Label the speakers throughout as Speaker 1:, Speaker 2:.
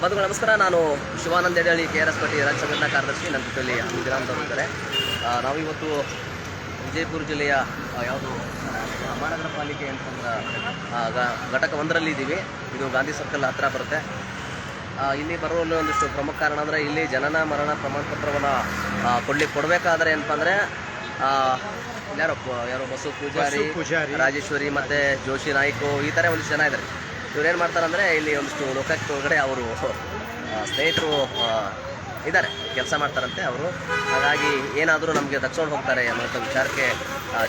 Speaker 1: ಬಂಧುಗಳು ನಮಸ್ಕಾರ. ನಾನು Shivananda Edalli K R S party ರಾಜ್ಯ ಸಂಘಟನಾ ಕಾರ್ಯದರ್ಶಿ. ನನ್ನ ಜೊತೆಯಲ್ಲಿ ಇದ್ದಾರೆ. ಆ, ನಾವಿವತ್ತು ವಿಜಯಪುರ ಜಿಲ್ಲೆಯ ಯಾವುದು ಮಹಾನಗರ ಪಾಲಿಕೆ ಅಂತಂದ್ರೆ ಘಟಕ ಒಂದರಲ್ಲಿ ಇದ್ದೀವಿ. ಇದು ಗಾಂಧಿ ಸರ್ಕಲ್ ಹತ್ರ ಬರುತ್ತೆ. ಇಲ್ಲಿ ಬರುವಲ್ಲಿ ಒಂದಿಷ್ಟು ಪ್ರಮುಖ ಕಾರಣ ಅಂದರೆ ಇಲ್ಲಿ ಜನನ ಮರಣ ಪ್ರಮಾಣ ಪತ್ರವನ್ನು ಕೊಡ್ಲಿಕ್ಕೆ ಕೊಡಬೇಕಾದ್ರೆ ಏನಪ್ಪ ಅಂದರೆ ಯಾರೋ ಯಾರೋ ಬಸು ಪೂಜಾರಿ
Speaker 2: ಪೂಜಾರಿ.
Speaker 1: ರಾಜೇಶ್ವರಿ ಮತ್ತು ಜೋಶಿ ನಾಯ್ಕು ಈ ಥರ ಒಂದಿಷ್ಟು ಜನ ಇದ್ದಾರೆ. ಇವ್ರು ಏನು ಮಾಡ್ತಾರೆ ಅಂದರೆ ಇಲ್ಲಿ ಒಂದಿಷ್ಟು ಲೋಕಕ್ಕೆ ಒಳಗಡೆ ಅವರು ಸ್ನೇಹಿತರು ಇದ್ದಾರೆ, ಕೆಲಸ ಮಾಡ್ತಾರಂತೆ ಅವರು. ಹಾಗಾಗಿ ಏನಾದರೂ ನಮಗೆ ತಕ್ಷಣ ಹೋಗ್ತಾರೆ ಅನ್ನೋಂಥ ವಿಚಾರಕ್ಕೆ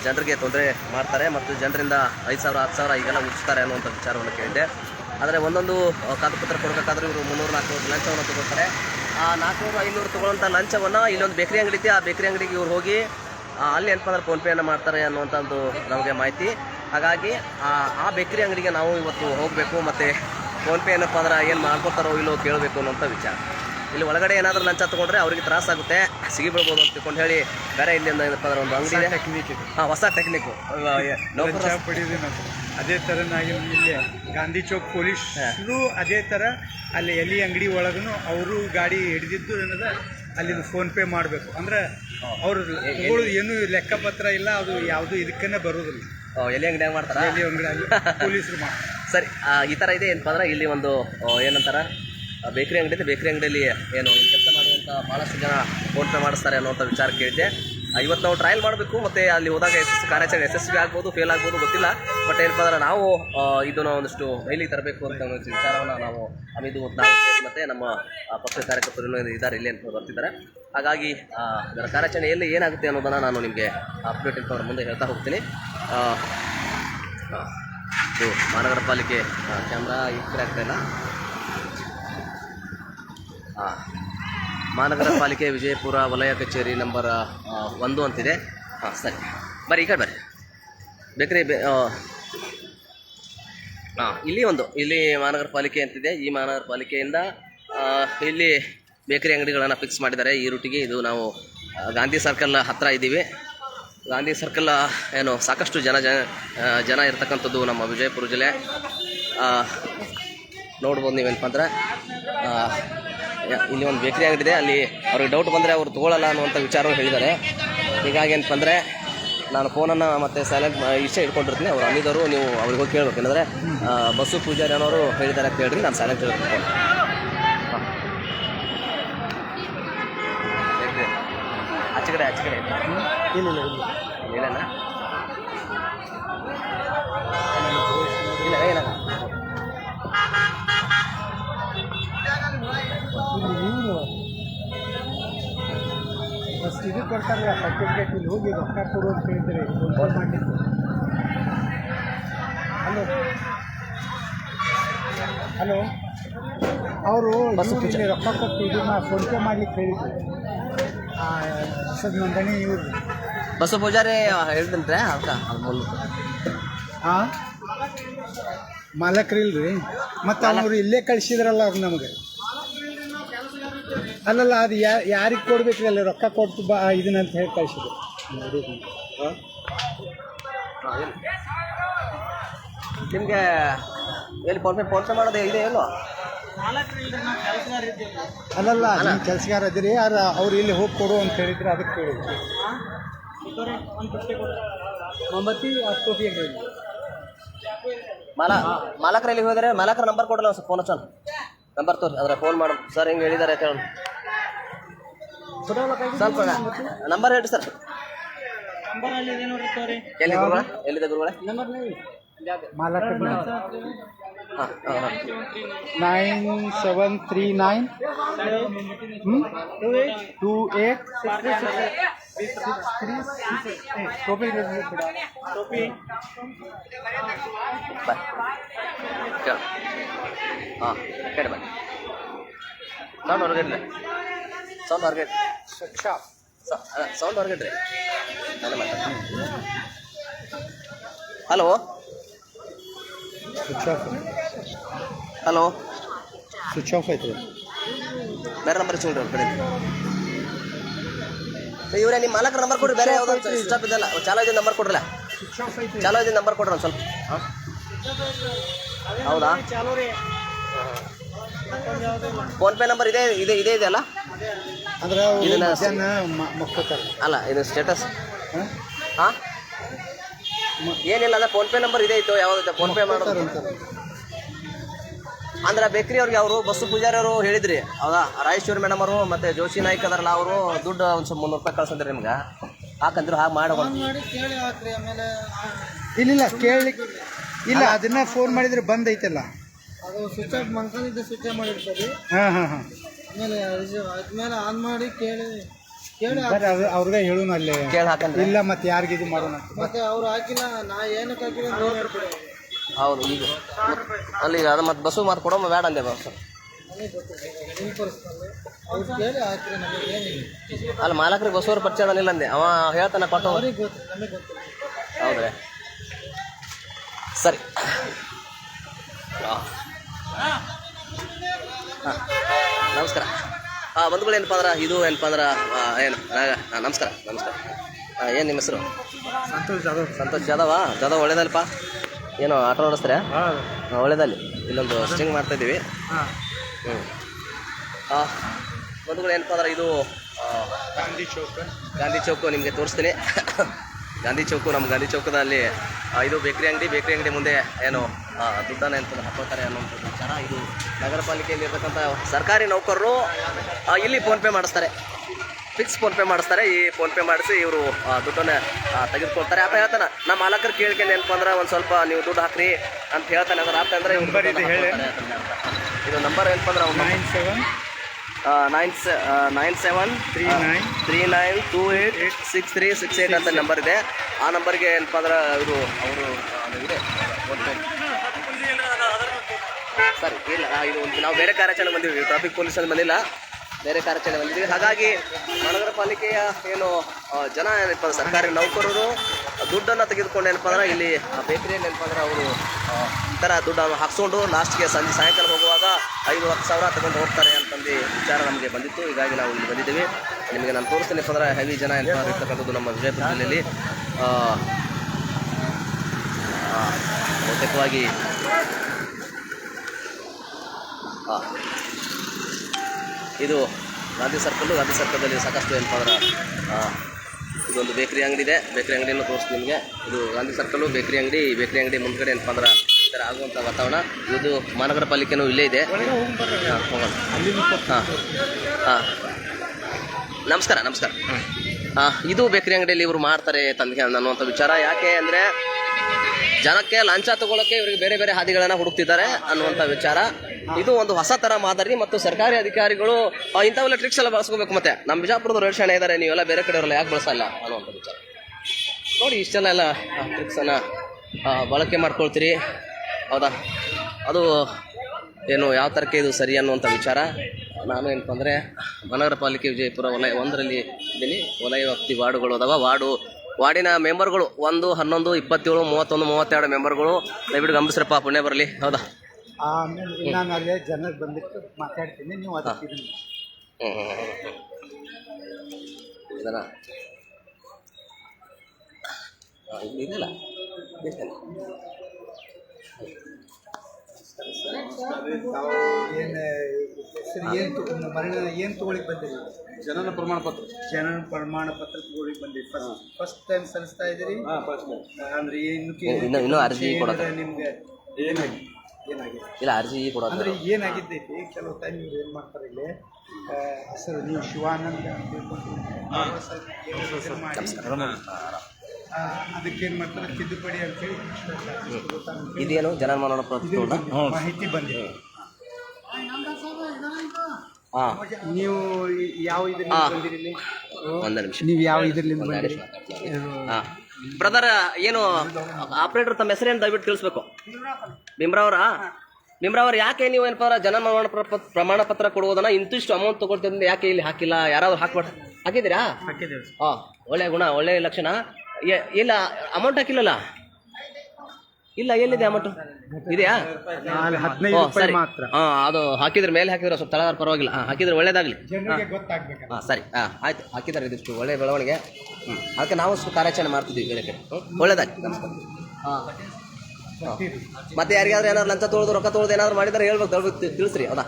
Speaker 1: ಜನರಿಗೆ ತೊಂದರೆ ಮಾಡ್ತಾರೆ ಮತ್ತು ಜನರಿಂದ ಐದು ಸಾವಿರ ಹತ್ತು ಸಾವಿರ ಈಗೆಲ್ಲ ಉಚ್ಚುತ್ತಾರೆ ಅನ್ನೋಂಥ ವಿಚಾರವನ್ನು ಕೇಳಿದೆ ಆದರೆ ಒಂದೊಂದು ಕಾಗದಪತ್ರ ಕೊಡಬೇಕಾದ್ರೆ ಇವರು ಮುನ್ನೂರು, ನಾಲ್ಕುನೂರು ಲಂಚವನ್ನು ತಗೋತಾರೆ. ಆ, ನಾಲ್ಕುನೂರು, ಐನೂರು ತೊಗೊಳ್ಳೋಂಥ ಲಂಚವನ್ನು ಇಲ್ಲೊಂದು ಬೇಕರಿ ಅಂಗಡಿ ಐತಿ ಆ ಬೇಕರಿ ಅಂಗಡಿಗೆ ಇವ್ರು ಹೋಗಿ ಅಲ್ಲಿ ಏನಪ್ಪ ಅಂದ್ರೆ ಫೋನ್ಪೇಯನ್ನು ಮಾಡ್ತಾರೆ ಅನ್ನುವಂಥದ್ದು ನಮಗೆ ಮಾಹಿತಿ. ಹಾಗಾಗಿ ಆ ಆ ಬೇಕರಿ ಅಂಗಡಿಗೆ ನಾವು ಇವತ್ತು ಹೋಗಬೇಕು ಮತ್ತು ಫೋನ್ಪೇ ಏನಪ್ಪ ಅಂದ್ರೆ ಏನು ಮಾಡ್ಕೊತಾರೋ ಇಲ್ಲೋ ಕೇಳಬೇಕು ಅನ್ನೋಂಥ ವಿಚಾರ. ಇಲ್ಲಿ ಒಳಗಡೆ ಏನಾದರೂ ಲಂಚ ತೊಗೊಂಡ್ರೆ ಅವರಿಗೆ ತ್ರಾಸಾಗುತ್ತೆ ಸಿಗಿ ಬೀಳ್ಬೋದು ಅಂತ ತಿಳ್ಕೊಂಡು ಹೇಳಿ ಬೇರೆ ಇಲ್ಲಿಂದ ಏನಪ್ಪ ಅಂದ್ರೆ ಒಂದು ಅಂಗಡಿ
Speaker 2: ಟೆಕ್ನಿಕ್
Speaker 1: ಹಾಂ ಹೊಸ
Speaker 2: ಟೆಕ್ನಿಕ್ ಅದೇ ಥರನಾಗಿ ಇಲ್ಲಿ ಗಾಂಧಿ ಚೌಕ್ ಪೊಲೀಸರು ಅದೇ ಥರ ಅಲ್ಲಿ ಎಲ್ಲಿ ಅಂಗಡಿ ಒಳಗೂ ಅವರು ಗಾಡಿ ಹಿಡಿದಿದ್ದು ಏನದ ಅಲ್ಲಿ ಫೋನ್ಪೇ ಮಾಡಬೇಕು. ಅಂದ್ರೆ ಅವರು ಏನು ಲೆಕ್ಕಪತ್ರ ಇಲ್ಲ ಅದು ಯಾವುದು ಇದಕ್ಕೇ ಬರೋದಿಲ್ಲ.
Speaker 1: ಎಲ್ಲಿ ಅಂಗಡಿಯಾಗ ಮಾಡ್ತಾರಾ?
Speaker 2: ಪೊಲೀಸರು ಮಾಡ್ತಾರೆ
Speaker 1: ಸರಿ ಈ ಥರ ಇದೆ ಏನಪ್ಪ ಅಂದ್ರೆ ಇಲ್ಲಿ ಒಂದು ಏನಂತಾರ? ಬೇಕರಿ ಅಂಗಡಿ ಇದೆ ಬೇಕರಿ ಅಂಗಡಿಯಲ್ಲಿ ಏನು ಕೆಲಸ ಮಾಡುವಂಥ ಭಾಳಷ್ಟು ಜನ ಪೇ ಮಾಡಿಸ್ತಾರೆ ಅನ್ನೋಂಥ ವಿಚಾರ ಕೇಳಿದ್ದೆ. ಆ, ಇವತ್ತು ನಾವು ಟ್ರಯಲ್ ಮಾಡಬೇಕು, ಮತ್ತು ಅಲ್ಲಿ ಹೋದಾಗ ಯಶಸ್ಸು ಕಾರ್ಯಾಚರಣೆ ಯಶಸ್ವಿ ಆಗ್ಬೋದು ಫೇಲ್ ಆಗ್ಬೋದು, ಗೊತ್ತಿಲ್ಲ. ಬಟ್ ಏನಪ್ಪ ಅಂದ್ರೆ ನಾವು ಇದನ್ನು ಒಂದಷ್ಟು ಮೈಲಿಗೆ ತರಬೇಕು ಅಂತ ಒಂದು ವಿಚಾರವನ್ನು ನಾವು ಅಮಿದು ನಾವು ಮತ್ತು ನಮ್ಮ ಪಕ್ಷದ ಕಾರ್ಯಕರ್ತರು ಇದ್ದಾರೆ, ಇಲ್ಲಿ ಅಂತ ಬರ್ತಿದ್ದಾರೆ. ಹಾಗಾಗಿ ಅದರ ಕಾರ್ಯಾಚರಣೆ ಎಲ್ಲಿ ಏನಾಗುತ್ತೆ ಅನ್ನೋದನ್ನು ನಾನು ನಿಮಗೆ ಅಪ್ಡೇಟ್ ಇನ್ಫಾರ್ಮ್ ಮುಂದೆ ಹೇಳ್ತಾ ಹೋಗ್ತೀನಿ. ಇದು ಮಹಾನಗರ ಪಾಲಿಕೆ ಕ್ಯಾಮ್ರಾ ಈ ಕಡೆ ಆಗ್ತಾ ಇಲ್ಲ. ಹಾಂ ಮಹಾನಗರ ಪಾಲಿಕೆ ವಿಜಯಪುರ ವಲಯ ಕಚೇರಿ ನಂಬರ್ ಒಂದು ಅಂತಿದೆ. ಹಾಂ, ಸರಿ. ಬರ್ರಿ, ಈ ಕಡೆ ಬರ್ರಿ. ಬೇಕ್ರಿ, ಬೇ ಹಾಂ, ಇಲ್ಲಿ ಒಂದು, ಇಲ್ಲಿ ಮಹಾನಗರ ಪಾಲಿಕೆ ಅಂತಿದೆ. ಈ ಮಹಾನಗರ ಪಾಲಿಕೆಯಿಂದ ಇಲ್ಲಿ ಬೇಕರಿ ಅಂಗಡಿಗಳನ್ನು ಫಿಕ್ಸ್ ಮಾಡಿದ್ದಾರೆ. ಈ ರೂಟಿಗೆ ಇದು ನಾವು ಗಾಂಧಿ ಸರ್ಕಲ್ ಹತ್ತಿರ ಇದ್ದೀವಿ. ಗಾಂಧಿ ಸರ್ಕಲ್ ಏನು, ಸಾಕಷ್ಟು ಜನ ಜನ ಜನ ಇರ್ತಕ್ಕಂಥದ್ದು ನಮ್ಮ ವಿಜಯಪುರ ಜಿಲ್ಲೆ. ನೋಡ್ಬೋದು ನೀವೇನಪ್ಪ ಅಂದ್ರೆ ಇಲ್ಲಿ ಒಂದು ಬೇಕರಿ ಆಗಿದೆ ಇದೆ. ಅಲ್ಲಿ ಅವ್ರಿಗೆ ಡೌಟ್ ಬಂದರೆ ಅವ್ರು ತೊಗೊಳ್ಳಲ್ಲ ಅನ್ನುವಂಥ ವಿಚಾರವನ್ನು ಹೇಳಿದ್ದಾರೆ. ಹೀಗಾಗಿ ಏನಪ್ಪ ಅಂದರೆ ನಾನು ಫೋನನ್ನು ಮತ್ತೆ ಸೈಲೆಂಟ್ ಇಷ್ಟೇ ಇಟ್ಕೊಂಡಿರ್ತೀನಿ. ಅವ್ರು ಅಲ್ಲಿದ್ದವರು ನೀವು ಅವ್ರಿಗೆ ಹೋಗಿ ಕೇಳಬೇಕು. ಏನಂದರೆ ಬಸ್ಸು ಪೂಜಾರಿ ಅನ್ನೋರು ಹೇಳಿದ್ದಾರೆ ಅಂತ ಹೇಳ್ರಿ ನಾನು ಸೈಲೆಂಟ್ ಹಾಂ ಆಚೆ ಕಡೆ ಆಚೆ ಕಡೆ.
Speaker 2: ಇಲ್ಲ ಇಲ್ಲ ಇಲ್ಲ.
Speaker 1: ಇಲ್ಲಣ್ಣ ಇಲ್ಲ
Speaker 2: ಕೊಡ್ತಾರೆ ಸರ್ಟಿಫಿಕೇಟ್ ಇಲ್ಲಿ ಹೋಗಿ ರೊಕ್ಕ ಕೊಡು ಅಂತ ಹೇಳಿದ್ರೆ ಮಾಡಲಿಕ್ಕೆ ಹಲೋ. ಹಲೋ. ಅವರು ಇಲ್ಲಿ ರೊಕ್ಕ ಕೊಟ್ಟು ಇದನ್ನ ಫೋನ್ಪೇ ಮಾಡ್ಲಿಕ್ಕೆ ಹೇಳಿದ್ರು. ಆ, ಹೆಸರು ನೋಂದಣಿ ಇವರು.
Speaker 1: ಬಸ್ಸು ಪೂಜಾರಿ ಹೇಳ್ದಂತ್ರೆ ಅದಕ್ಕೆ ಹಾಂ ಮುಂದೆ
Speaker 2: ಹಾಂ ಮಾಲಕರಿಲ್ರಿ. ಮತ್ತು ಅವ್ರು ಇಲ್ಲೇ ಕಳಿಸಿದ್ರಲ್ಲ ಅವ್ರು ನಮಗೆ. ಅಲ್ಲಲ್ಲ ಅದು ಯಾ ಯಾರಿಗೆ ಕೊಡ್ಬೇಕ್ರಿ ಅಲ್ಲಿ ರೊಕ್ಕ ಕೊಟ್ಟು ಬಾ ಇದನ್ನಂತ ಹೇಳಿ ಕಳಿಸಿದ್ರು.
Speaker 1: ನಿಮಗೆ ಎಲ್ಲಿ ಫೋನ್ ಪೇ ಫೋನ್ ಪೇ ಮಾಡೋದು ಇದೆ ಇಲ್ಲೋ
Speaker 2: ಅಲ್ಲಲ್ಲ ನಿಮ್ಮ ಕೆಲಸಗಾರ ಇದ್ದೀರಿ ಯಾರು ಅವ್ರು ಇಲ್ಲಿ ಹೋಗಿ ಕೊಡು ಅಂತ ಹೇಳಿದ್ರು ಅದಕ್ಕೆ ಕೇಳಿದ್ರು. ಮೊಂಬತ್ತಿ ಹತ್ತು ರೂಪಾಯಿ
Speaker 1: ಮಲ ಮಾಲಕರು ಎಲ್ಲಿ ಹೋದರೆ ಮಾಲಕರ ನಂಬರ್ ಕೊಡಲ್ಲ ಸರ್ ಫೋನ್ ಹಚ್ಚೋಣ. ನಂಬರ್ ತೋರಿ ಅದರ ಫೋನ್ ಮಾಡು. ಸರ್ ಹಿಂಗೆ ಹೇಳಿದ್ದಾರೆ ಅಂತ ಹೇಳೋಣ. ಸ್ವಲ್ಪ ನಂಬರ್ ಹೇಳಿ ಸರ್ ಎಲ್ಲಿ ಗುರುಗಳ ಎಲ್ಲಿದೆ ಗುರುಗಳ
Speaker 2: nine seven three nine two eight ಟೋಪಿ
Speaker 1: ಬಾಯ್ ಕೇಳ ಹಾಂ ಕೇಳಿ ಬನ್ನಿ ಸೌಂಡ್ ಹೊರಗಡೆ ಸೌಂಡ್ ಹೊರಗಡೆ ಸೌಂಡ್ ಹೊರಗಡೆ hello
Speaker 2: switch off
Speaker 1: hello
Speaker 2: switch off ಆಯ್ತು
Speaker 1: ಬೇರೆ ನಂಬರ್ ಚೂಡ್ರಿ ಅವ್ರ ಕಡೆ ಇವರೇ ನಿಮ್ಮ ಮಾಲಕರ ನಂಬರ್ ಕೊಡ್ರಿ ಬೇರೆ ಯಾವ್ದು ಸ್ವಿಚ್ ಆಫ್ ಇದೆಲ್ಲ ಚಾಲೋ ಇದ್ದ ನಂಬರ್ ಕೊಡ್ರಲ್ಲ.
Speaker 2: ಸ್ವಿಚ್ ಆಫ್ ಐತಿ
Speaker 1: ಚಾಲೋ ಇದೆ ನಂಬರ್ ಕೊಡ್ರಿ ಒಂದು ಸ್ವಲ್ಪ. ಹೌದಾ? ಫೋನ್ ಪೇ ನಂಬರ್ ಇದೆ ಇದೆ ಇದೆ ಇದೆಯಲ್ಲ?
Speaker 2: ಅಂದ್ರೆ
Speaker 1: ಇದನ್ನ-
Speaker 2: ಮಕ್ಕೋತಾರೆ.
Speaker 1: ಅಲ್ಲ ಇದು ಸ್ಟೇಟಸ್
Speaker 2: ಹಾಂ?
Speaker 1: ಹಾಂ? ಏನಿಲ್ಲ ಅಂದ್ರೆ ಫೋನ್ ಪೇ ನಂಬರ್ ಇದೆ ಇತ್ತು ಯಾವ್ದು ಫೋನ್ ಪೇ ಮಾಡೋದು. ಅಂದ್ರೆ ಬೇಕ್ರಿ ಅವ್ರಿಗೆ ಅವರು ಬಸ್ಸು ಪೂಜಾರಿ ಅವರು ಹೇಳಿದ್ರಿ. ಹೌದಾ? ರಾಯೇಶ್ವರಿ ಮೇಡಮ್ ಅವರು ಮತ್ತೆ ಜೋಶಿ ನಾಯ್ಕ ಅದಾರಲ್ಲ ಅವರು ದುಡ್ಡು ಒಂದು ಸ್ವಲ್ಪ ಮುನ್ನೂರು ರೂಪಾಯಿ ಕಳ್ಸಂದ್ರಿ ನಿಮ್ಗೆ. ಹಾಕಂದ್ರು ಹಾಗೆ ಮಾಡಿ
Speaker 2: ಇಲ್ಲ ಕೇಳಿ ಇಲ್ಲ ಅದನ್ನ ಫೋನ್ ಮಾಡಿದ್ರೆ ಬಂದೈತಲ್ಲ.
Speaker 3: ಅದು ಸ್ವಿಚ್ ಆಫ್ ಮನ್ಕೊಂಡಿದ್ದೆ ಸ್ವಿಚ್ ಆಫ್ ಮಾಡಿರ್ತಾರೆ.
Speaker 2: ಹಾ ಹಾ ಹಾಂ.
Speaker 3: ಆಮೇಲೆ ಆದ್ಮೇಲೆ ಆನ್ ಮಾಡಿ ಕೇಳಿ ಕೇಳಿ
Speaker 2: ಅವ್ರಿಗೆ ಹೇಳೋಣ ಅಲ್ಲೇ.
Speaker 1: ಕೇಳಿ ಹಾಕಂದ್ರೆ
Speaker 2: ಇಲ್ಲ ಮತ್ತೆ ಯಾರಿಗೆ ಇದು ಮಾಡೋಣ
Speaker 3: ಮತ್ತೆ ಅವ್ರು ಹಾಕಿಲ್ಲ ನಾ ಏನಕ್ಕೆ ಹಾಕಿಲ್ಲ ಅಂತ ನೀವ್ ಹೇಳ್ಬಿಡಿ
Speaker 1: ಹೌದು ಈಗ. ಅಲ್ಲಿ ಅದು ಮತ್ತೆ ಬಸ್ಸು ಮಾತು ಕೊಡೋ ಬೇಡ ಅಂದೆ ಬಸ್
Speaker 3: ನನಗೆ ಗೊತ್ತಿಲ್ಲ ನಿಮ್ಮ ಪರ್ಸ್ನಲ್ ಅವ್ರು ಕೇಳಿ ಹಾಕ್ರಿ ನಮಗೆ ಏನಿಲ್ಲ.
Speaker 1: ಅಲ್ಲಿ ಮಾಲಕರಿಗೆ ಬಸ್ಸವ್ರ ಪರಿಚಯ ಇಲ್ಲ ಅಂದೆ. ಅವ ಹೇಳ್ತಾನೆ ಕೊಟ್ಟು
Speaker 3: ಅವ್ರಿಗೆ ಸರಿ ನಮಗೆ ಗೊತ್ತಿಲ್ಲ
Speaker 1: ಹೌದ್ರಿ. ಸರಿ. ಹಾಂ ನಮಸ್ಕಾರ. ಹಾಂ ಬಂಧುಗಳು ಏನಪ್ಪ ಅಂದ್ರೆ ಇದು ಏನಪ್ಪ ಅಂದ್ರೆ ಏನು ನಮಸ್ಕಾರ ಹಾಂ ನಮಸ್ಕಾರ ನಮಸ್ಕಾರ. ಏನು ನಿಮ್ಮ ಹೆಸರು?
Speaker 2: ಸಂತೋಷ್ ಜಾಧವ್.
Speaker 1: ಸಂತೋಷ್ ಜಾದವ ಜಾದವ್ ಒಳ್ಳೇದಲ್ಪ? ಏನು ಆಟೋ ಓಡಿಸ್ತಾರೆ
Speaker 2: ಹಾಂ.
Speaker 1: ಹಾಂ ಒಳ್ಳೇದಲ್ಲಿ. ಇಲ್ಲೊಂದು ಸ್ಟಿಂಗ್ ಮಾಡ್ತಾ ಇದ್ದೀವಿ.
Speaker 2: ಹಾಂ.
Speaker 1: ಹ್ಞೂ ಹಾಂ ಬಂಧುಗಳು ಏನಪ್ಪ ಅಂದ್ರೆ ಇದು
Speaker 2: ಗಾಂಧಿ ಚೌಕ.
Speaker 1: ಗಾಂಧಿ ಚೌಕು ನಿಮಗೆ ತೋರಿಸ್ತೀನಿ. ಗಾಂಧಿ ಚೌಕು ನಮ್ಮ ಗಾಂಧಿ ಚೌಕದಲ್ಲಿ ಇದು ಬೇಕ್ರಿ ಅಂಗಡಿ ಬೇಕ್ರಿ ಅಂಗಡಿ ಮುಂದೆ ಏನು ದುಡ್ಡನ್ನು ಎಂತ ಹಾಕೋತಾರೆ ಅನ್ನೋಂಥದ್ದು ವಿಚಾರ. ಇದು ನಗರ ಪಾಲಿಕೆಯಲ್ಲಿ ಇರ್ತಕ್ಕಂಥ ಸರ್ಕಾರಿ ನೌಕರರು ಇಲ್ಲಿ ಫೋನ್ಪೇ ಮಾಡಿಸ್ತಾರೆ. ಫಿಕ್ಸ್ ಫೋನ್ಪೇ ಮಾಡಿಸ್ತಾರೆ. ಈ ಫೋನ್ಪೇ ಮಾಡಿಸಿ ಇವರು ದುಡ್ಡನ್ನು ತೆಗೆದುಕೊಳ್ತಾರೆ. ಆತ ಹೇಳ್ತಾನೆ ನಮ್ಮ ಮಾಲಕರು ಕೇಳ್ಕೊಂಡು ಏನಪ್ಪ ಅಂದ್ರೆ ಒಂದು ಸ್ವಲ್ಪ ನೀವು ದುಡ್ಡು ಹಾಕ್ರಿ ಅಂತ ಹೇಳ್ತಾನೆ. ಅದ್ರ ಅರ್ಥ ಅಂದರೆ
Speaker 2: ಇದೆ
Speaker 1: ನಂಬರ್ ಏನಪ್ಪ ಅಂದ್ರೆ
Speaker 2: nine seven
Speaker 1: nine nine seven
Speaker 2: three nine
Speaker 1: three nine two eight six three six eight ಅಂತ ನಂಬರ್ ಇದೆ. ಆ ನಂಬರ್ಗೆ ಏನಪ್ಪ ಅಂದ್ರೆ ಇವರು ಅವರು ಇದೆ ಫೋನ್ಪೇ ಸರಿ, ಇಲ್ಲ ಇದು ಒಂದು, ನಾವು ಬೇರೆ ಕಾರ್ಯಾಚರಣೆ ಬಂದಿದ್ದೀವಿ. ಟ್ರಾಫಿಕ್ ಪೊಲೀಸಲ್ಲಿ ಬಂದಿಲ್ಲ. ಬೇರೆ ಕಾರ್ಯಾಚರಣೆ ಬಂದಿದ್ದೀವಿ. ಹಾಗಾಗಿ ಮಹಾನಗರ ಪಾಲಿಕೆಯ ಏನು ಜನ ಏನಪ್ಪ ಸರ್ಕಾರಿ ನೌಕರರು, ದುಡ್ಡನ್ನು ತೆಗೆದುಕೊಂಡು ಏನಪ್ಪ ಅಂದ್ರೆ ಇಲ್ಲಿ ಬೇಕರಿಯಲ್ಲಿ ಏನಪ್ಪ ಅಂದ್ರೆ ಅವರು ಈ ಥರ ದುಡ್ಡನ್ನು ಹಾಕ್ಸ್ಕೊಂಡು ಲಾಸ್ಟ್ಗೆ ಸಂಜೆ ಸಾಯಂಕಾಲ ಹೋಗುವಾಗ ಐದು, ಹತ್ತು ಸಾವಿರ ತಗೊಂಡು ಹೋಗ್ತಾರೆ ಅಂತಂದು ವಿಚಾರ ನಮಗೆ ಬಂದಿತ್ತು. ಹೀಗಾಗಿ ನಾವು ಇಲ್ಲಿ ಬಂದಿದ್ದೀವಿ. ನಿಮಗೆ ನಾನು ತೋರಿಸ್ತೀನಿ ಅಂದ್ರೆ ಹೆವಿ ಜನ ಏನಪ್ಪ ಇರ್ತಕ್ಕಂಥದ್ದು ನಮ್ಮ ವಿಜಯಪುರ ಜಿಲ್ಲೆಯಲ್ಲಿ. ಬಹುತೇಕವಾಗಿ ಆ, ಇದು ಗಾಂಧಿ ಸರ್ಕಲ್ಲು ಗಾಂಧಿ ಸರ್ಕಲ್ದಲ್ಲಿ ಸಾಕಷ್ಟು ಏನಪ್ಪ ಅಂದ್ರೆ ಇದೊಂದು ಬೇಕ್ರಿ ಅಂಗಡಿ ಇದೆ. ಬೇಕ್ರಿ ಅಂಗಡಿಯನ್ನು ತೋರಿಸ್ತೀನಿ ನಿಮಗೆ. ಇದು ಗಾಂಧಿ ಸರ್ಕಲ್ಲು ಬೇಕ್ರಿ ಅಂಗಡಿ. ಬೇಕರಿ ಅಂಗಡಿ ಮುಂದ್ಗಡೆ ಏನಪ್ಪ ಅಂದ್ರೆ ಈ ಥರ ಆಗುವಂಥ ವಾತಾವರಣ. ಇದು ಮಹಾನಗರ ಪಾಲಿಕೆನೂ ಇಲ್ಲೇ ಇದೆ. ಹಾಂ ಹಾಂ ಹಾಂ. ನಮಸ್ಕಾರ ನಮಸ್ಕಾರ. ಹಾಂ. ಇದು ಬೇಕ್ರಿ ಅಂಗಡಿಯಲ್ಲಿ ಇವರು ಮಾಡ್ತಾರೆ ತಂದೆ ಅನ್ನುವಂಥ ವಿಚಾರ. ಯಾಕೆ ಅಂದರೆ ಜನಕ್ಕೆ ಲಂಚ ತಗೊಳ್ಳೋಕ್ಕೆ ಇವರಿಗೆ ಬೇರೆ ಬೇರೆ ಹಾದಿಗಳನ್ನು ಹುಡುಕ್ತಿದ್ದಾರೆ ಅನ್ನುವಂಥ ವಿಚಾರ. ಇದು ಒಂದು ಹೊಸ ತರ ಮಾದರಿ ಮತ್ತು ಸರ್ಕಾರಿ ಅಧಿಕಾರಿಗಳು ಇಂಥವೆಲ್ಲ ಟ್ರಿಕ್ಸ್ ಎಲ್ಲ ಬಳಸ್ಕೋಬೇಕು ಮತ್ತೆ. ನಮ್ಮ ಬಿಜಾಪುರದ ರೋಡ್ ಶಾಣೆ ಇದ್ದಾರೆ ನೀವೆಲ್ಲ ಬೇರೆ ಕಡೆಯವರೆಲ್ಲ ಯಾಕೆ ಬಳಸಲ್ಲ ಅನ್ನುವಂಥ ವಿಚಾರ. ನೋಡಿ, ಇಷ್ಟೆಲ್ಲ ಎಲ್ಲ ಟ್ರಿಕ್ಸನ್ನು ಬಳಕೆ ಮಾಡ್ಕೊಳ್ತೀರಿ. ಹೌದಾ? ಅದು ಏನು ಯಾವ ಥರಕ್ಕೆ ಇದು ಸರಿ ಅನ್ನುವಂಥ ವಿಚಾರ. ನಾನು ಏನಪ್ಪ ಅಂದರೆ ಮಹಾನಗರ ಪಾಲಿಕೆ ವಿಜಯಪುರ ವಲಯ ಒಂದರಲ್ಲಿ ಇದ್ದೀನಿ. ವಲಯ ವ್ಯಾಪ್ತಿ ವಾರ್ಡುಗಳು ಅದಾವ. ವಾರ್ಡು, ವಾರ್ಡಿನ ಮೆಂಬರ್ಗಳು ಒಂದು, ಹನ್ನೊಂದು, ಇಪ್ಪತ್ತೇಳು, ಮೂವತ್ತೊಂದು, ಮೂವತ್ತೆರಡು ಮೆಂಬರ್ಗಳು. ದಯವಿಟ್ಟು ಗಮನಿಸ್ರಪ್ಪ, ಪುಣ್ಯ ಬರಲಿ. ಹೌದಾ?
Speaker 2: ಆಮೇಲೆ ನಾನು ಅಲ್ಲೇ ಜನಕ್ಕೆ ಬಂದಿಟ್ಟು ಮಾತಾಡ್ತೀನಿ ನೀವು ಅದಕ್ಕೆ ಇದನ್ನ
Speaker 1: ಹ್ಞೂ ಇದನ್ನ. ಹಾಂ, ಇಲ್ಲಿ ಇದೆಯಲ್ಲ? ಇರ್ತೇನೆ
Speaker 2: ಏನು ಏನು ಮರಣ ಏನು ತೊಗೊಳಿಕ್ ಬಂದಿರಿ?
Speaker 4: ಜನನ ಪ್ರಮಾಣ ಪತ್ರ.
Speaker 2: ಜನನ ಪ್ರಮಾಣ ಪತ್ರ ತಗೊಳಿಕ್ ಬಂದಿ ಫಸ್ಟ್ ಫಸ್ಟ್ ಟೈಮ್ ಸಲ್ಲಿಸ್ತಾ ಇದ್ದೀರಿ
Speaker 4: ಹಾಂ ಫಸ್ಟ್
Speaker 2: ಅಂದ್ರೆ ಏನು
Speaker 1: ಇನ್ನು ಅರ್ಜಿ ಕೊಡೋದು.
Speaker 2: ನಿಮ್ಗೆ
Speaker 4: ಏನಾಗಿ
Speaker 2: ಏನಾಗಿದೆ?
Speaker 1: ಇಲ್ಲ ಅರ್ಜಿ ಕೊಡೋದು
Speaker 2: ಅಂದ್ರೆ ಏನಾಗಿದ್ದೈತಿ ಕೆಲವು ಟೈಮ್ ಇವ್ರು ಏನು ಮಾಡ್ತಾರೆ ಇಲ್ಲಿ? ಆ, ಹೆಸರು ನೀವು ಶಿವಾನಂದ ಅಂತ ಮಾಡಿ. ಆ, ಮಾಡ್ತಾರೆ? ತಿದ್ದುಪಡಿ ಅಂತೇಳಿ ಗೊತ್ತಾಗುತ್ತೆ.
Speaker 1: ಇದೇನು ಜನಮಾನ
Speaker 2: ಇದು ಮಾಹಿತಿ ಬಂದಿದೆ.
Speaker 1: ಹಾಂ.
Speaker 2: ನೀವು ಯಾವ ಇದರಿಂದ
Speaker 1: ಹಾ.
Speaker 2: ಬಂದಿರಿ ಇಲ್ಲಿ?
Speaker 1: ಒಂದು ನಿಮಿಷ.
Speaker 2: ನೀವು ಯಾವ ಇದರಿಂದ ಬಂದಿರಿ?
Speaker 1: ಹಾಂ. ಬ್ರದರ್ ಏನು ಆಪರೇಟರ್ ತಮ್ಮ ಹೆಸರೇನು ದಯವಿಟ್ಟು ತಿಳಿಸ್ಬೇಕು? ಭೀಮ್ರಾವ್ರ? ಭೀಮರಾವ್ರ ಯಾಕೆ ನೀವು ಏನಪ್ಪ ಜನ ಪ್ರಮಾಣ ಪ್ರ- ಪ್ರಮಾಣ ಪತ್ರ ಕೊಡುವುದನ್ನ ಇಂತಿಷ್ಟು ಅಮೌಂಟ್ ತಗೊಳ್ತಿದ್ರೆ ಯಾಕೆ ಇಲ್ಲಿ ಹಾಕಿಲ್ಲ? ಯಾರಾದ್ರೂ ಹಾಕ್ಬೇಡ ಹಾಕಿದ್ದೀರಾ? ಹಾ ಒಳ್ಳೆ ಗುಣ ಒಳ್ಳೆ ಲಕ್ಷಣ. ಇಲ್ಲ ಅಮೌಂಟ್ ಹಾಕಿಲ್ಲಲ್ಲ? ಇಲ್ಲ ಎಲ್ಲಿದೆ ಅಮೌಂಟ್ ಇದೆಯಾ? ಸರಿ. ಹಾ ಅದು ಹಾಕಿದ್ರೆ ಮೇಲೆ ಹಾಕಿದ್ರೆ ಸ್ವಲ್ಪ ತಳದ ಪರವಾಗಿಲ್ಲ. ಹಾಂ ಹಾಕಿದ್ರೆ ಒಳ್ಳೇದಾಗಲಿ. ಹಾಂ. ಸರಿ. ಹಾಂ ಆಯ್ತು. ಹಾಕಿದ್ದಾರೆ ಇದಿಷ್ಟು ಒಳ್ಳೆ ಬೆಳವಣಿಗೆ. ಹ್ಞೂ ಅದಕ್ಕೆ ನಾವು ಸ್ವಲ್ಪ ಕಾರ್ಯಾಚರಣೆ ಮಾಡ್ತಿದ್ವಿ ಬೇರೆ ಕಡೆ ಹ್ಞೂ ಒಳ್ಳೇದಾಯ್ತು ನಮಸ್ಕಾರ. ಹಾಂ. ಮತ್ತೆ ಯಾರಿಗಾದ್ರೂ ಏನಾದ್ರು ಲಂಚ ತೊಳೆದು ರೊಕ್ಕ ತೊಳೆದು ಏನಾದ್ರು ಮಾಡಿದ್ರೆ ಹೇಳ್ಬೇಕು ದಯವಿಟ್ಟು ತಿಳಿಸ್ರಿ ಹೌದಾ?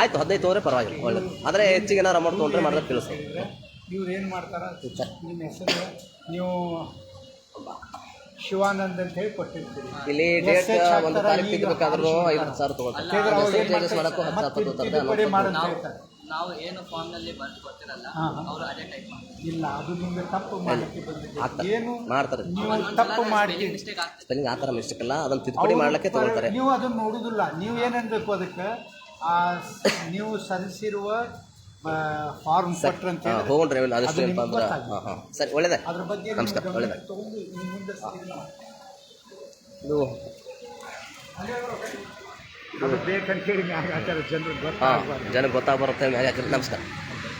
Speaker 1: ಆಯ್ತು ಹದಿನೈದು ತೊಗೊಂಡ್ರೆ ಪರವಾಗಿಲ್ಲ ಒಳ್ಳೇದು. ಆದರೆ ಹೆಚ್ಚಿಗೆ ಏನಾರು ಅಮೌಂಟ್ ತೊಗೊಂಡ್ರೆ ಮಾಡಿದ್ರೆ ತಿಳಿಸ್ರಿ.
Speaker 2: ಇವ್ರು ಏನು ಮಾಡ್ತಾರ ನಿಮ್ಮ ಹೆಸರು? ನೀವು ಶಿವಾನಂದ್ ಅಂತ ಹೇಳಿ ಕೊಟ್ಟಿರ್ತೀರಿ.
Speaker 1: ಇಲ್ಲಿ ಡೇಟ್ ಒಂದು ತಾರೀಕು ತೆಗಿಬೇಕಾದ್ರೂ ಐವತ್ತು ಸಾವಿರ ತೊಗೊಳ್ತಾರೆ. ಮಾಡೋಕ್ಕೂ ಹತ್ತು ಸಾವಿರ ತೊಗೊಳ್ತಾರೆ.
Speaker 5: ನಾವು ಏನು ಫಾರ್ಮ್ನಲ್ಲಿ ಬರ್ದು
Speaker 2: ಹಾ.
Speaker 5: ಅವರು ಅದೇ ಟೈಪ್ ಮಾಡ್ತಾರೆ.
Speaker 2: ಇಲ್ಲ ಅದು ನಿಮ್ಗೆ ತಪ್ಪು ಮಾಡಲಿಕ್ಕೆ ಬಂದಿದೆ. ಏನು?
Speaker 1: ಮಾಡ್ತಾರೆ.
Speaker 2: ನೀವು ತಪ್ಪು ಮಾಡಿ
Speaker 5: ಮಿಸ್ಟೇಕ್ ಆಗ್ತದೆ.
Speaker 1: ಸ್ಪೆಲ್ಲಿಂಗ್ ಆ ಥರ ಮಿಸ್ಟೇಕ್ ಅಲ್ಲ ಅದನ್ನು ತಿದ್ದುಪಡಿ ಮಾಡ್ಲಿಕ್ಕೆ ತಗೊಳ್ತಾರೆ.
Speaker 2: ನೀವು ಅದನ್ನ ನೋಡುದಿಲ್ಲ. ನೀವು ಏನನ್ಬೇಕು ಅದಕ್ಕೆ? ಆ ನೀವು ಸಲ್ಲಿಸಿರುವ ಫಾರ್ಮ್ ಕೊಟ್ರಂತ
Speaker 1: ಅಂತ ಹೋಗೋಣ ರೆವೆನ್ಯೂ ಆದಷ್ಟು
Speaker 2: ಅದು
Speaker 1: ಏನಪ್ಪ ಅಂದ್ರೆ ಹಾಂ ಹಾಂ. ಸರಿ ಒಳ್ಳೇದೇ.
Speaker 2: ಅದ್ರ ಬಗ್ಗೆ
Speaker 1: ನಮಸ್ಕಾರ ಒಳ್ಳೇದೇ. ಇದು
Speaker 2: ಅದು ಬೇಕಂತ ಹೇಳಿ ಮ್ಯಾಗ ಹಾಕ್ಯಾರ
Speaker 1: ಹಾಂ
Speaker 2: ಗೊತ್ತಾಗಬಾರ್ದು.
Speaker 1: ಜನಕ್ಕೆ ಹಾಕಿದ್ರು ನಮಸ್ಕಾರ.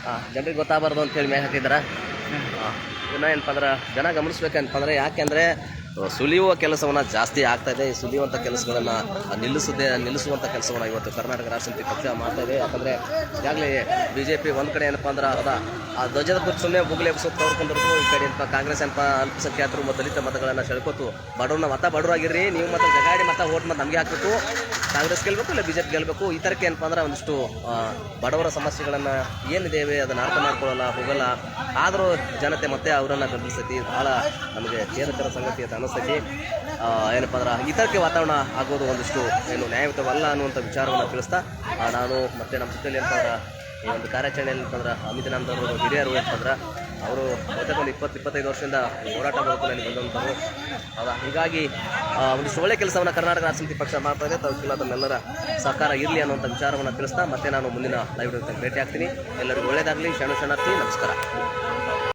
Speaker 1: ಹಾಂ ಜನರಿಗೆ ಗೊತ್ತಾಗಬಾರ್ದು ಅಂತೇಳಿ ಮ್ಯಾಗ ಹಾಕಿದಾರ ಹಾಂ. ಇನ್ನೂ ಏನಪ್ಪ ಅಂದ್ರೆ ಜನ ಗಮನಿಸ್ಬೇಕಂತಂದ್ರೆ ಯಾಕೆಂದರೆ ಸುಲಿಯುವ ಕೆಲಸವನ್ನು ಜಾಸ್ತಿ ಆಗ್ತಾ ಇದೆ. ಸುಲಿಯುವಂಥ ಕೆಲಸಗಳನ್ನು ನಿಲ್ಲಿಸದೆ ನಿಲ್ಲಿಸುವಂಥ ಕೆಲಸವನ್ನು ಇವತ್ತು ಕರ್ನಾಟಕ ರಾಜ್ಯ ಪಕ್ಷ ಮಾಡ್ತಾ ಇದೆ. ಯಾಕಂದರೆ ಈಗಾಗಲೇ ಬಿ ಜೆ ಪಿ ಒಂದು ಕಡೆ ಏನಪ್ಪ ಅಂದ್ರೆ ಅದ, ಆ ಧ್ವಜದ ಕುರಿತು ಸುಮ್ಮನೆ ಬುಗ್ಲೆ ಎಬ್ಸೋದು ಈ ಕಡೆ ಏನಪ್ಪ, ಕಾಂಗ್ರೆಸ್ ಏನಪ್ಪ ಅಲ್ಪಸಂಖ್ಯಾತರು ಮತ್ತು ದಲಿತ ಮತಗಳನ್ನು ಸೆಳ್ಕೊತು. ಬಡವ್ರನ್ನ ಮತ ಬಡವರಾಗಿರ್ರಿ. ನೀವು ಮತ್ತೆ ಜಗಾಡಿ ಮತ, ಓಟ್ ಮತ್ತೆ ನಮಗೆ ಹಾಕಬೇಕು. ಕಾಂಗ್ರೆಸ್ ಗೆಲ್ಲಬೇಕು ಇಲ್ಲ ಬಿ ಜೆ ಪಿ ಗೆಲ್ಲಬೇಕು ಈ ಥರಕ್ಕೆ ಏನಪ್ಪ ಅಂದ್ರೆ ಒಂದಿಷ್ಟು ಬಡವರ ಸಮಸ್ಯೆಗಳನ್ನು ಏನಿದ್ದೇವೆ ಅದನ್ನು ಅರ್ಥ ಮಾಡ್ಕೊಳ್ಳಲ್ಲ, ಹೋಗಲ್ಲ. ಆದರೂ ಜನತೆ ಮತ್ತೆ ಅವರನ್ನು ಬೆಂಬಲಿಸ್ತೈತಿ ಭಾಳ ನಮಗೆ ಖೇದಕರ ಸಂಗತಿ ಅಂತ ಅನಿಸ್ತೈತಿ ಏನಪ್ಪ ಅಂದ್ರೆ ಇತರಕ್ಕೆ ವಾತಾವರಣ ಆಗೋದು ಒಂದಿಷ್ಟು ಏನು ನ್ಯಾಯಯುತವಲ್ಲ ಅನ್ನುವಂಥ ವಿಚಾರವನ್ನು ತಿಳಿಸ್ತಾ ನಾನು ಮತ್ತೆ ನಮ್ಮ ಜೊತೆಯಲ್ಲಿ ಏನಪ್ಪ ಅಂದ್ರೆ, ಈ ಒಂದು ಕಾರ್ಯಾಚರಣೆಯಲ್ಲಿ ಅಂತಂದ್ರೆ ಅಮಿತ್ ಅವರು ಹಿರಿಯರು ಅಂತಂದ್ರೆ ಅವರು ಒಂದು ಇಪ್ಪತ್ತು, ಇಪ್ಪತ್ತೈದು ವರ್ಷದಿಂದ ಹೋರಾಟ ಬದುಕಿನಲ್ಲಿ ಬಂದಂಥವ್ರು. ಅದು ಹೀಗಾಗಿ ಒಂದು ಒಳ್ಳೆ ಕೆಲಸವನ್ನು ಕರ್ನಾಟಕ ರಾಜ್ಯ ಪಕ್ಷ ಮಾಡ್ತಾ ಇದೆ. ತವಕ್ಕಿಲ್ಲ ತಮ್ಮೆಲ್ಲರ ಸಹಕಾರ ಇರಲಿ ಅನ್ನುವಂಥ ವಿಚಾರವನ್ನು ತಿಳಿಸ್ತಾ, ಮತ್ತೆ ನಾನು ಮುಂದಿನ ಲೈವ್ ಭೇಟಿ ಆಗ್ತೀನಿ ಎಲ್ಲರಿಗೂ ಒಳ್ಳೆಯದಾಗಲಿ ಶರಣು ಶರಣಾರ್ಥಿ, ನಮಸ್ಕಾರ.